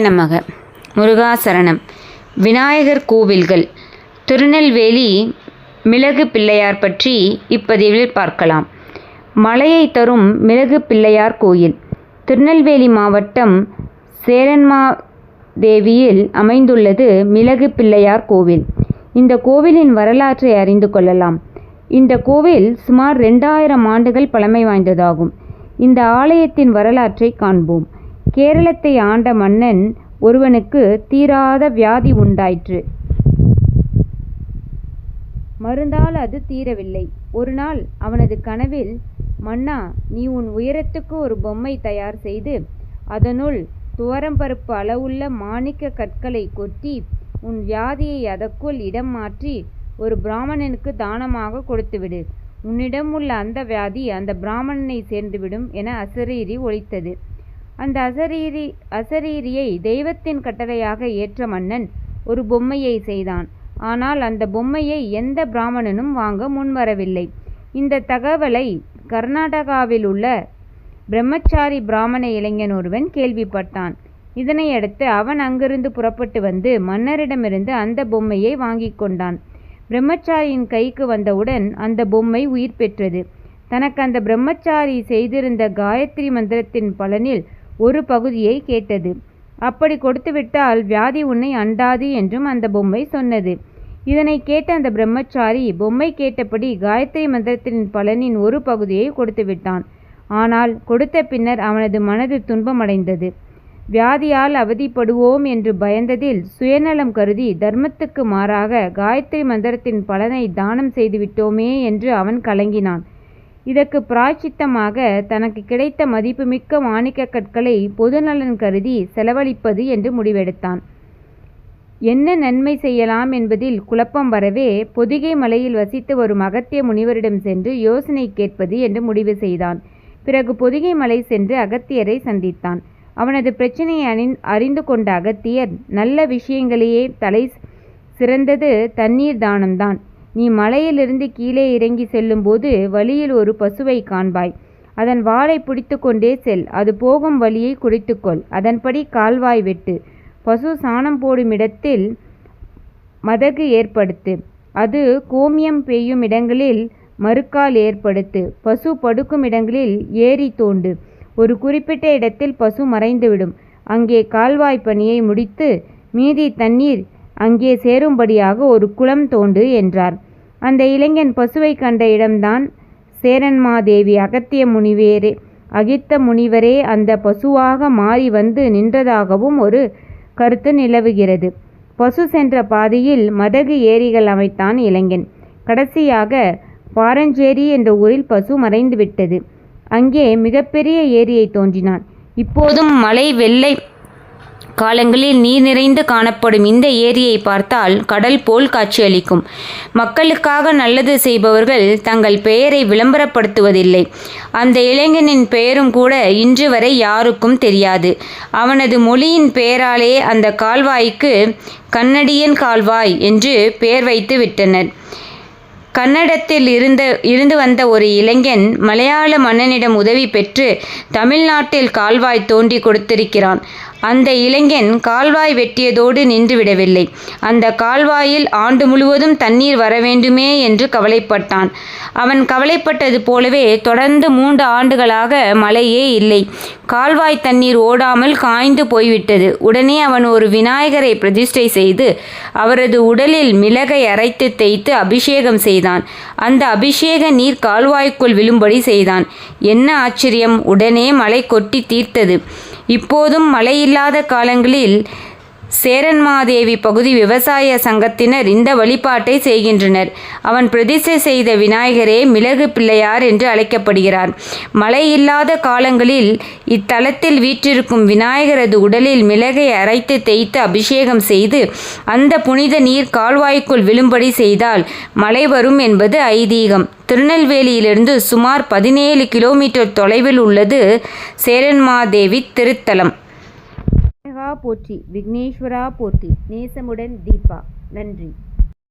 நமக. முருகாசரணம். விநாயகர் கோவில்கள். திருநெல்வேலி மிளகு பிள்ளையார் பற்றி இப்பதிவில் பார்க்கலாம். மலையை தரும் மிளகு பிள்ளையார் கோயில். திருநெல்வேலி மாவட்டம் சேரன்மா தேவியில் அமைந்துள்ளது மிளகு பிள்ளையார் கோவில். இந்த கோவிலின் வரலாற்றை அறிந்து கொள்ளலாம். இந்த கோவில் சுமார் ரெண்டாயிரம் ஆண்டுகள் பழமை வாய்ந்ததாகும். இந்த ஆலயத்தின் வரலாற்றை காண்போம். கேரளத்தை ஆண்ட மன்னன் ஒருவனுக்கு தீராத வியாதி உண்டாயிற்று. மருந்தால் அது தீரவில்லை. ஒரு நாள் அவனது கனவில் மன்னா நீ உன் உயரத்துக்கு ஒரு பொம்மை தயார் செய்து அதனுள் துவரம்பருப்பு அளவுள்ள மாணிக்க கற்களை கொட்டி உன் வியாதியை அதற்குள் இடம் மாற்றி ஒரு பிராமணனுக்கு தானமாக கொடுத்துவிடு. உன்னிடம் உள்ள அந்த வியாதி அந்த பிராமணனை சேர்ந்துவிடும் என அசரீரி ஒலித்தது அந்த அசரீரி அசரீரியை தெய்வத்தின் கட்டளையாக ஏற்ற மன்னன் ஒரு பொம்மையை செய்தான். ஆனால் அந்த பொம்மையை எந்த பிராமணனும் வாங்க முன்வரவில்லை. இந்த தகவலை கர்நாடகாவில் உள்ள பிரம்மச்சாரி பிராமண இளைஞன் ஒருவன் கேள்விப்பட்டான். இதனையடுத்து அவன் அங்கிருந்து புறப்பட்டு வந்து மன்னரிடமிருந்து அந்த பொம்மையை வாங்கி கொண்டான். பிரம்மச்சாரியின் கைக்கு வந்தவுடன் அந்த பொம்மை உயிர் பெற்றது. தனக்கு அந்த பிரம்மச்சாரி செய்திருந்த காயத்ரி மந்திரத்தின் பலனில் ஒரு பகுதியை கேட்டது. அப்படி கொடுத்துவிட்டால் வியாதி உன்னை அண்டாது என்றும் அந்த பொம்மை சொன்னது. இதனை கேட்ட அந்த பிரம்மச்சாரி பொம்மை கேட்டபடி காயத்ரி மந்திரத்தின் பலனின் ஒரு பகுதியை கொடுத்து விட்டான் ஆனால் கொடுத்த பின்னர் அவனது மனது துன்பமடைந்தது. வியாதியால் அவதிப்படுவோம் என்று பயந்ததில் சுயநலம் கருதி தர்மத்துக்கு மாறாக காயத்ரி மந்திரத்தின் பலனை தானம் செய்துவிட்டோமே என்று அவன் கலங்கினான். இதற்கு பிராய்ச்சித்தமாக தனக்கு கிடைத்த மதிப்புமிக்க மாணிக்க கற்களை பொதுநலன் கருதி செலவழிப்பது என்று முடிவெடுத்தான். என்ன நன்மை செய்யலாம் என்பதில் குழப்பம் வரவே பொதிகை மலையில் வசித்து வரும் அகத்திய முனிவரிடம் சென்று யோசனை கேட்பது என்று முடிவு செய்தான். பிறகு பொதிகை மலை சென்று அகத்தியரை சந்தித்தான். அவனது பிரச்சனையை அணி அறிந்து கொண்ட அகத்தியர் நல்ல விஷயங்களையே தலை சிறந்தது தண்ணீர் தானம்தான். நீ மலையிலிருந்து கீழே இறங்கி செல்லும்போது வழியில் ஒரு பசுவை காண்பாய். அதன் வாளை பிடித்து கொண்டே செல். அது போகும் வழியை குடித்துக்கொள். அதன்படி கால்வாய் வெட்டு. பசு சாணம் போடும் இடத்தில் மதகு ஏற்படுத்து. அது கோமியம் பெய்யும் இடங்களில் மறுக்கால் ஏற்படுத்து. பசு படுக்கும் இடங்களில் ஏரி தோண்டு. ஒரு குறிப்பிட்ட இடத்தில் பசு மறைந்துவிடும். அங்கே கால்வாய் பணியை முடித்து மீதி தண்ணீர் அங்கே சேரும்படியாக ஒரு குளம் தோண்டு என்றார். அந்த இளைஞன் பசுவை கண்ட இடம்தான். சேரன்மாதேவி அகத்திய முனிவேரே அகித்த முனிவரே அந்த பசுவாக மாறி வந்து நின்றதாகவும் ஒரு கருத்து நிலவுகிறது. பசு சென்ற பாதையில் மதகு ஏரிகள் அமைத்தான் இளைஞன். கடைசியாக பாரஞ்சேரி என்ற ஊரில் பசு மறைந்துவிட்டது. அங்கே மிகப்பெரிய ஏரியை தோன்றினான். இப்போதும் மலை வெள்ளை காலங்களில் நீர் நிறைந்து காணப்படும் இந்த ஏரியை பார்த்தால் கடல் போல் காட்சியளிக்கும். மக்களுக்காக நல்லது செய்பவர்கள் தங்கள் பெயரை விளம்பரப்படுத்துவதில்லை. அந்த இளைஞனின் பெயரும் கூட இன்று வரை யாருக்கும் தெரியாது. அவனது மொழியின் பெயராலே அந்த கால்வாய்க்கு கன்னடியன் கால்வாய் என்று பெயர் வைத்து விட்டனர். கன்னடத்தில் இருந்த இருந்து வந்த ஒரு இளைஞன் மலையாள மன்னனிடம் உதவி பெற்று தமிழ்நாட்டில் கால்வாய் தோண்டி கொடுத்திருக்கிறான். அந்த இளைஞன் கால்வாய் வெட்டியதோடு நின்றுவிடவில்லை. அந்த கால்வாயில் ஆண்டு முழுவதும் தண்ணீர் வர வேண்டுமே என்று கவலைப்பட்டான். அவன் கவலைப்பட்டது போலவே தொடர்ந்து மூன்று ஆண்டுகளாக மழையே இல்லை. கால்வாய் தண்ணீர் ஓடாமல் காய்ந்து போய்விட்டது. உடனே அவன் ஒரு விநாயகரை பிரதிஷ்டை செய்து அவரது உடலில் மிளகை அரைத்து தேய்த்து அபிஷேகம் செய்தான். அந்த அபிஷேக நீர் கால்வாய்க்குள் விழும்படி செய்தான். என்ன ஆச்சரியம்! உடனே மழை கொட்டி தீர்த்தது. இப்போதும் மழையில்லாத காலங்களில் சேரன்மாதேவி பகுதி விவசாய சங்கத்தினர் இந்த வழிபாட்டை செய்கின்றனர். அவன் பிரதிஷ்டை செய்த விநாயகரே மிளகு பிள்ளையார் என்று அழைக்கப்படுகிறார். மழை இல்லாத காலங்களில் இத்தலத்தில் வீற்றிருக்கும் விநாயகரது உடலில் மிளகை அரைத்து தேய்த்து அபிஷேகம் செய்து அந்த புனித நீர் கால்வாய்க்குள் விழும்படி செய்தால் மழை வரும் என்பது ஐதீகம். திருநெல்வேலியிலிருந்து சுமார் பதினேழு கிலோமீட்டர் தொலைவில் உள்ளது சேரன்மாதேவி திருத்தலம். போற்றி விக்னேஸ்வரா போற்றி. நேசமுடன் தீபா. நன்றி.